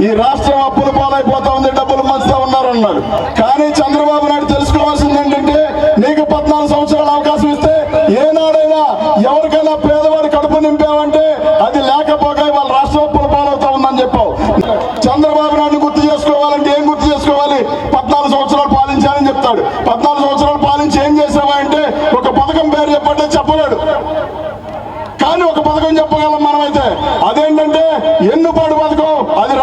ఈ రాష్ట్రం అప్పులు పాలైపోతా ఉంది డబ్బులు మంచుతా ఉన్నారన్నారు కానీ చంద్రబాబు నాయుడు తెలుసుకోవాల్సింది ఏంటంటే నీకు పద్నాలుగు సంవత్సరాల అవకాశం ఇస్తే ఏనాడైనా ఎవరికైనా పేదవాడి కడుపు నింపావంటే అది లేకపోగా వాళ్ళ రాష్ట్రం అప్పులు పాలవుతా ఉందని చెప్పావు. చంద్రబాబు నాయుడు గుర్తు చేసుకోవాలంటే ఏం గుర్తు చేసుకోవాలి? పద్నాలుగు సంవత్సరాలు పాలించాలని చెప్తాడు పద్నాలుగు సంవత్సరాలు పాలించి ఏం చేసావా అంటే ఒక పథకం పేరు చెప్పంటే చెప్పలేడు కానీ ఒక పథకం చెప్పగలం మనమైతే అదేంటంటే ఎన్నుపాడు పథకం అది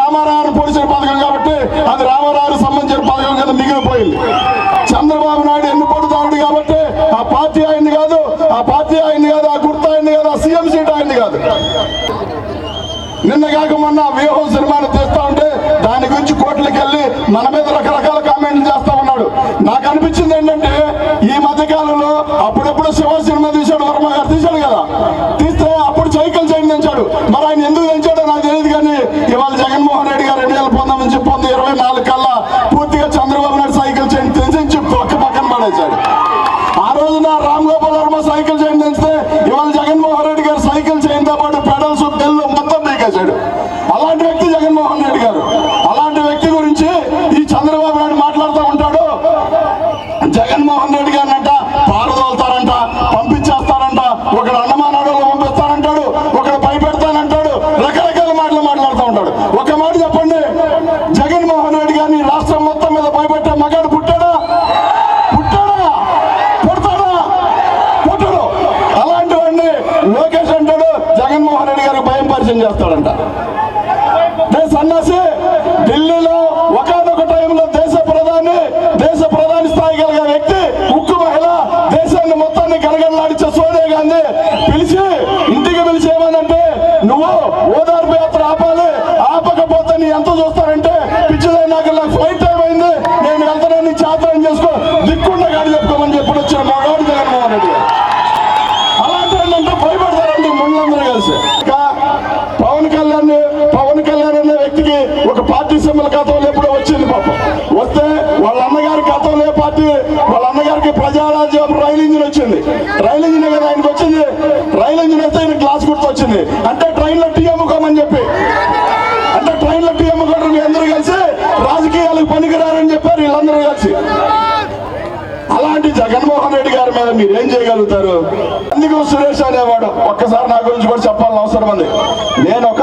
సంబంధించిన పథకం కాబట్టి అది రామారావు సంబంధించిన పథకం కింద మిగిలిపోయింది. చంద్రబాబు నాయుడు ఎన్నుపడుతాడు కాబట్టి ఆ పార్టీ ఆయన్ని కాదు ఆ పార్టీ ఆయన్ని కాదు ఆ గుర్తు ఆయన్ని కాదు ఆ సీఎం సీట్ ఆయన్ని కాదు. నిన్న కాక మొన్న వ్యూహం సినిమాను తీస్తా ఉంటే దాని గురించి కోర్టులకు వెళ్ళి మన మీద రకరకాల కామెంట్లు చేస్తా ఉన్నాడు. నాకు అనిపించింది ఏంటంటే ఈ మధ్య కాలంలో అప్పుడెప్పుడు శివ సినిమా తీశాడు వర్మ గారు తీశాడు కదా. తీస్తే అప్పుడు సైకిల్ చేయండి మరి ఆయన ఎందుకు జగన్మోహన్ భయం పరిచయం చేస్తాడంట. నే సన్నాసి ఢిల్లీలో ఒకనొక టైంలో దేశ ప్రధాని దేశ ప్రధాని స్థాయి కలిగిన వ్యక్తి ఉక్కు మహిళ దేశాన్ని మొత్తాన్ని గనగనలాడించే సోనియా గాంధీ పిలిచి ఇంటికి పిలిచి ఏమనంటే నువ్వు ఓదార్పు యాత్ర ఆపాలి ఆపకపోతే నీ ఎంత చూస్తారంటే వాళ్ళ గతంలో వచ్చింది పాపం? వస్తే వాళ్ళ అన్నగారి గతంలో ఏ పార్టీ? వాళ్ళ అన్నగారికి ప్రజారాజ్యం రైల్ ఇంజిన్ వచ్చింది. రైల్ ఇంజిన్ కదా ఆయనకు వచ్చింది. రైల్ ఇంజిన్ వస్తే ఆయన గ్లాస్ గుర్తు వచ్చింది అంటే ట్రైన్లో టీ అమ్ముకోమని చెప్పి. అంటే ట్రైన్లో టీ అమ్ముకోవడం అందరూ కలిసి రాజకీయాలకు పనికిరారని చెప్పారు వీళ్ళందరూ కలిసి. అలాంటి జగన్మోహన్ రెడ్డి గారి మీద మీరు ఏం చేయగలుగుతారు? అందుకు సురేష్ అనేవాడు? ఒక్కసారి నా గురించి కూడా చెప్పాలని అవసరం ఉంది. నేను ఒక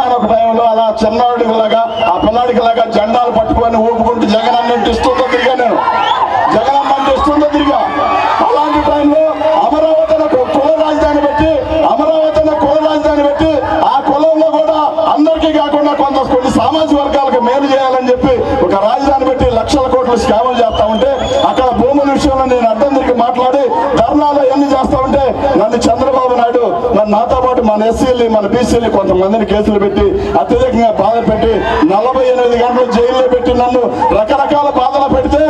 లక్షల స్కాములు చేస్తా ఉంటే అక్కడ భూముల విషయంలో నేను అర్థం తిరిగి మాట్లాడి ధర్నాలు ఎన్ని చేస్తా ఉంటే నన్ను చంద్రబాబు నాయుడు నన్ను నాతో పాటు మన ఎస్సీలు మన బీసీలు కొంతమందిని కేసులు పెట్టి అత్యధికంగా బాధ పెట్టి నలభై ఎనిమిది గంటలు జైల్లో పెట్టి నన్ను రకరకాల బాధలు పెడితే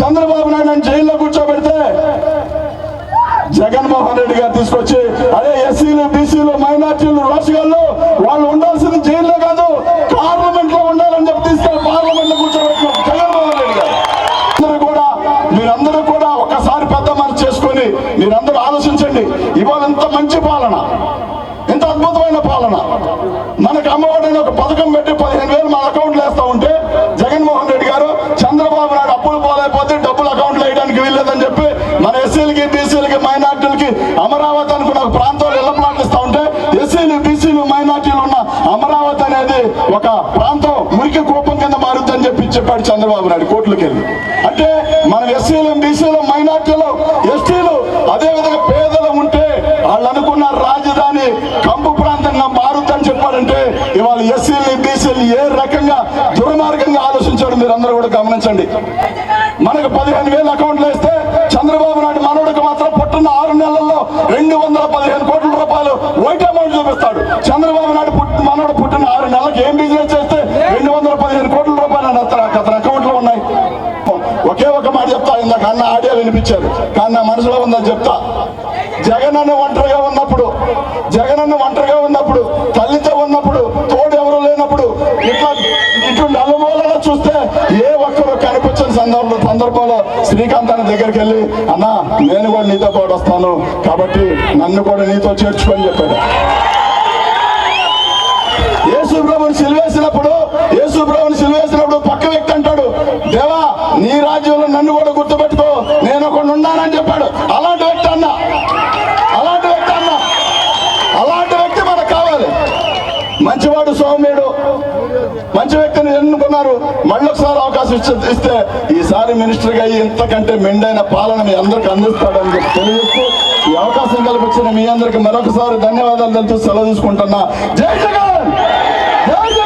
చంద్రబాబు నాయుడు నన్ను జైల్లో కూర్చోబెడితే జగన్మోహన్ రెడ్డి గారు తీసుకొచ్చి అదే ఎస్సీలు ఉంది ఇవాళ ఇంత మంచి పాలన ఎంత అద్భుతమైన పాలన. మనకు అమ్మఒడి ఒక పథకం పెట్టి పదిహేను వేలు మన అకౌంట్లో వేస్తూ ఉంటే జగన్మోహన్ రెడ్డి గారు చంద్రబాబు నాయుడు అప్పులు పోలేకపోతే డబ్బులు అకౌంట్లో వేయడానికి వీల్లేదని చెప్పి మన ఎస్సీలకి బీసీలకి మైనార్టీలకి అమరావతి అనుకున్న ఒక ప్రాంతంలో ఇళ్ళ ప్లాట్లు ఇస్తా ఉంటే ఎస్సీలు బీసీలు మైనార్టీలు ఉన్న అమరావతి అనేది ఒక ప్రాంతం మురికి కూపం కింద మారుద్దని చెప్పి చెప్పాడు చంద్రబాబు నాయుడు కోర్టులకు వెళ్ళి అంటే మనం ఎస్సీలు బీసీలు మైనార్టీలు వాళ్ళు అనుకున్న రాజధాని కంపు ప్రాంతంగా మారుద్దని చెప్పారంటే ఇవాళ ఎస్సీలు బీసీలు ఏ రకంగా దుర్మార్గంగా ఆలోచించాడు మీరు అందరూ కూడా గమనించండి. మనకు పదిహేను వేల అకౌంట్లు వేస్తే చంద్రబాబు నాయుడు మనవుడికి మాత్రం పుట్టిన ఆరు నెలల్లో రెండు వందల పదిహేను కోట్ల రూపాయలు వైట్ అమౌంట్ చూపిస్తాడు. చంద్రబాబు నాయుడు పుట్టిన మనవుడు పుట్టిన ఆరు నెలలకు ఏం బిజినెస్ చేస్తే రెండు వందల పదిహేను కోట్ల రూపాయలు అతను అతని అకౌంట్లో ఉన్నాయి. ఒకే ఒక మాట చెప్తా ఇందాక అన్న ఆడియో వినిపించారు. కానీ నా మనసులో ఉందని చెప్తా. జగన్ అన్న ఒంటరిగా ఉన్నప్పుడు జగన్ అన్న ఒంటరిగా ఉన్నప్పుడు తల్లితో ఉన్నప్పుడు తోడు ఎవరు లేనప్పుడు ఇట్లా ఇటు నలుమూలలో చూస్తే ఏ ఒక్కరు కనిపించని సందర్భంలో సందర్భంలో శ్రీకాంత్ అన్న దగ్గరికి వెళ్ళి అన్నా నేను కూడా నీతో పాటు వస్తాను. కాబట్టి నన్ను కూడా నీతో చేర్చుకొని చెప్పాడు. శిక్ష ఇస్తే ఈసారి మినిస్టర్గా ఇంతకంటే మెండైన పాలన మీ అందరికి అందిస్తాడని తెలియజేస్తూ ఈ అవకాశం కల్పించిన మీ అందరికి మరొకసారి ధన్యవాదాలు తెలుపుతూ సెలవు తీసుకుంటున్నా. జై జగన్! జై జగన్!